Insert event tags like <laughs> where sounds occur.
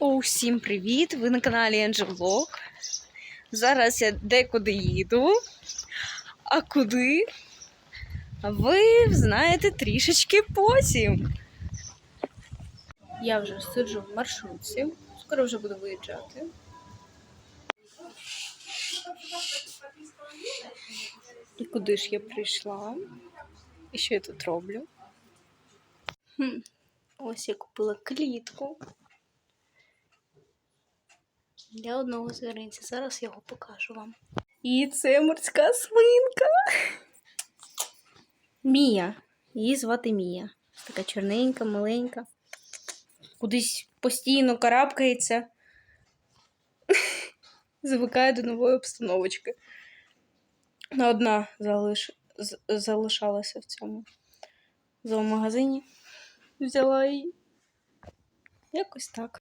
Усім привіт! Ви на каналі Angel Vlog. Зараз я декуди їду. А куди? Ви знаєте трішечки потім. Я вже сиджу в маршрутці. Скоро вже буду виїжджати. І куди ж я прийшла? І що я тут роблю? Хм. Ось я купила клітку для одного звіринця. Зараз його покажу вам. І це морська свинка. Мія. Її звати Мія. Така чорненька, маленька. Кудись постійно карабкається. <laughs> Звикає до нової обстановочки. Вона одна залиш... залишалася в цьому зоомагазині. Взяла її. Якось так.